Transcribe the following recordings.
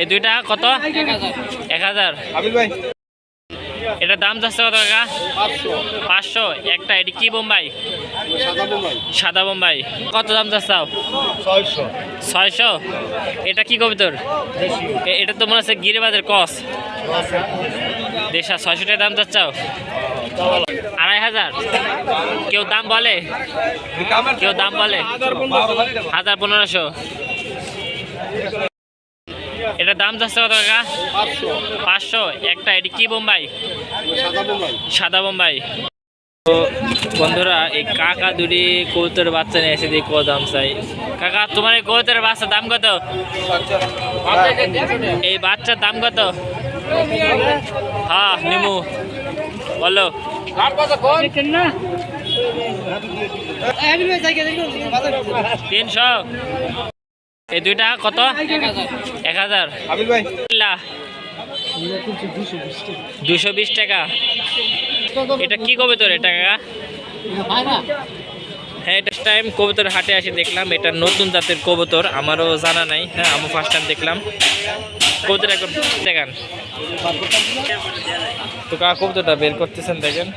এই দুইটা কত? এক হাজার। এটা দাম যাচ্ছে কত টাকা পাঁচশো। একটা এটি কি বোম্বাই? সাদা বোম্বাই। কত দাম যাচ্ছাও ছয়শো। এটা কি কবি তোর এটা তো মনে হচ্ছে গিরিবাজের কস দেশা। ছয়শো টাকা দাম যাচ্ছাও আড়াই হাজার। কেউ দাম বলে? কেউ দাম বলে? হাজার পনেরোশো। এটা দাম যাচ্ছে কত টাকা পাঁচশো। একটা এটি কি বোম্বাই? সাদা বোম্বাই। তো বন্ধুরা এই কাকা দুটি কবুতরের বাচ্চা নিয়ে এসে দিয়ে কত দাম চাই। কাকা তোমার এই কবুতরের বাচ্চার দাম কত? এই বাচ্চার দাম কত? হ্যাঁ নিমু বলো। তিনশো। এই দুইটা কত? এক হাজার। দুশো বিশ টাকা। এটা কি কবিতর এটা কাকা? হ্যাঁ এটা টাইম কবুতর হাটে আসি দেখলাম। এটা নতুন জাতের কবুতর আমারও জানা নাই। হ্যাঁ আমি ফার্স্ট টাইম দেখলাম। কবুতর একদম দেখান। তো কাকা কবুতরটা বের করতেছেন দেখেন।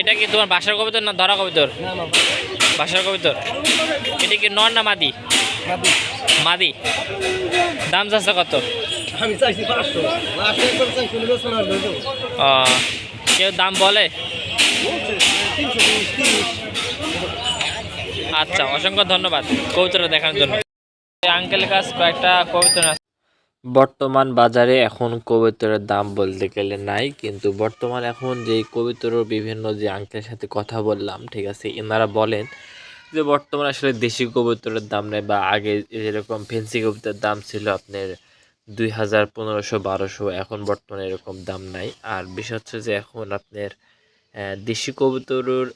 এটা কি তোমার বাসার কবিতর না ধরা কবিতর? বাসার কবিতর। এটা কি নর না মাদি? মাদি। দাম যাচ্ছে কত? কেউ দাম বলে? আচ্ছা অসংখ্য ধন্যবাদ কবিতরা দেখার জন্য। আঙ্কেলের কাছ কয়েকটা কবিতর আছে। বর্তমান বাজারে এখন কবিতরের দাম বলতে গেলে নাই, কিন্তু বর্তমান এখন যে কবিতর বিভিন্ন যে আঙ্কেলের সাথে কথা বললাম, ঠিক আছে, এনারা বলেন যে বর্তমানে আসলে দেশি কবুতরের দাম নেই বা আগে যেরকম ফেন্সি কবুতরের দাম ছিল আপনার দুই হাজার পনেরোশো, বারোশো, এখন বর্তমানে এরকম দাম নাই। আর বিষয় হচ্ছে যে এখন আপনার দেশি কবুতরের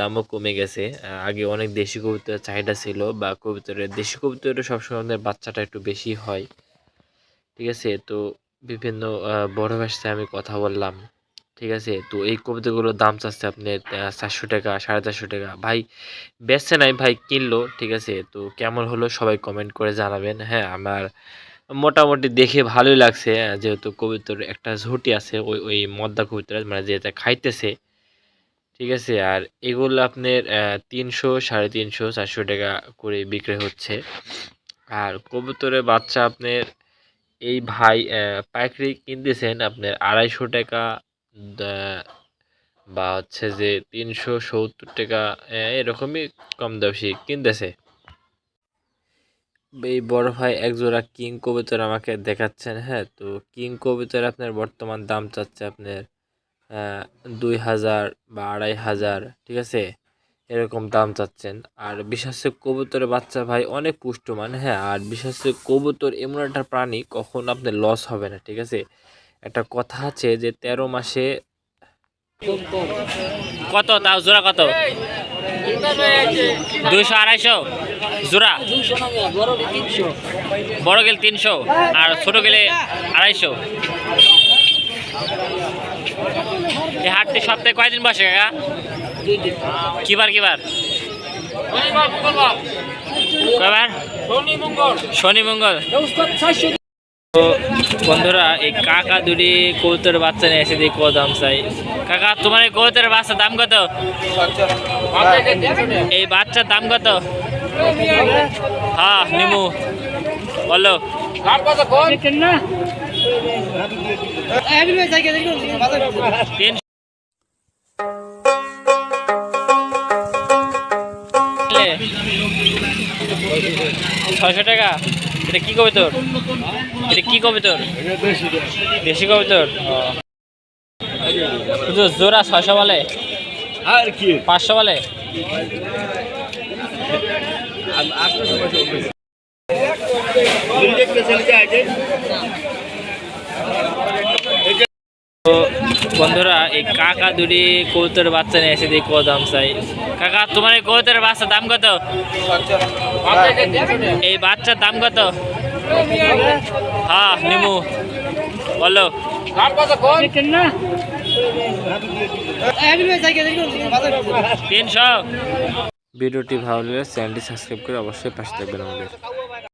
দামও কমে গেছে। আগে অনেক দেশি কবুতরের চাহিদা ছিল বা কবুতরের, দেশি কবুতরের সবসময় আমাদের বাচ্চাটা একটু বেশি হয়। ঠিক আছে? তো বিভিন্ন বড় ভাষায় আমি কথা বললাম। ঠিক আছে? তো এই কবিতাগুলোর দাম চাচ্ছে আপনার আহ, চারশো টাকা সাড়ে চারশো টাকা। ভাই বেচছে নাই ভাই কিনলো ঠিক আছে? তো কেমন হলো সবাই কমেন্ট করে জানাবেন। হ্যাঁ আমার মোটামুটি দেখে ভালোই লাগছে যেহেতু কবিতর একটা ঝুটি আছে ওই ওই মদ্দা কবিতর মানে যেটা খাইতেছে। ঠিক আছে? আর এগুলো আপনার তিনশো সাড়ে তিনশো চারশো টাকা করে বিক্রি হচ্ছে। আর কবুতরের বাচ্চা আপনার এই ভাই পাইকারি কিনতেছেন আপনার আড়াইশো টাকা বা হচ্ছে যে তিনশো সত্তর টাকা এরকমই কম বেশি কিনতেছে। এই বড় ভাই এক জোড়া কিং কবুতর আমাকে দেখাচ্ছেন হ্যাঁ তো কিং কবুতর আপনার বর্তমান দাম চাচ্ছে আপনার দুই হাজার বা আড়াই হাজার, ঠিক আছে? এরকম দাম চাচ্ছেন। আর বিশেষ কবুতরের বাচ্চা ভাই অনেক পুষ্টমান হ্যাঁ আর বিশেষ কবুতর এমন একটা প্রাণী কখন আপনার লস হবে না, ঠিক আছে? একটা কথা আছে যে তেরো মাসে কত তাও জোড়া কত? দুইশো আড়াইশো। জোড়া? বড় গেলে তিনশো আর ছোট গেলে আড়াইশো। এই হাটটি সপ্তাহে কয়দিন বসে কাকা? কিবার কিবার? শনি মঙ্গল। তো বন্ধুরা, এই কাকা দুটি কবুতরের বাচ্চা নিয়ে এসে দিয়ে কত দাম চাই। কাকা, তোমার এই কবুতরের বাচ্চার দাম কত? এই বাচ্চার দাম কত? হ্যাঁ নিমু, বলো। তিন ছয়শো টাকা? এটা কি কবিতর এটা কি কবিতর দেশি কবিতর শুধু জোড়া ছয়শো বলে? আর কি? পাঁচশো বলে? বন্ধুরা, এই কাকা দুটি কবুতরের বাচ্চা নিয়ে এসে দিয়ে কত দাম চাই। কাকা, তোমার এই কবুতরের বাচ্চার দাম কত? এই বাচ্চার দাম কত? হ্যাঁ নিমু, বলো। তিনশো। ভিডিওটি ভালো লাগলে চ্যানেলটি সাবস্ক্রাইব করে অবশ্যই পাশে থাকবেন আমাদের।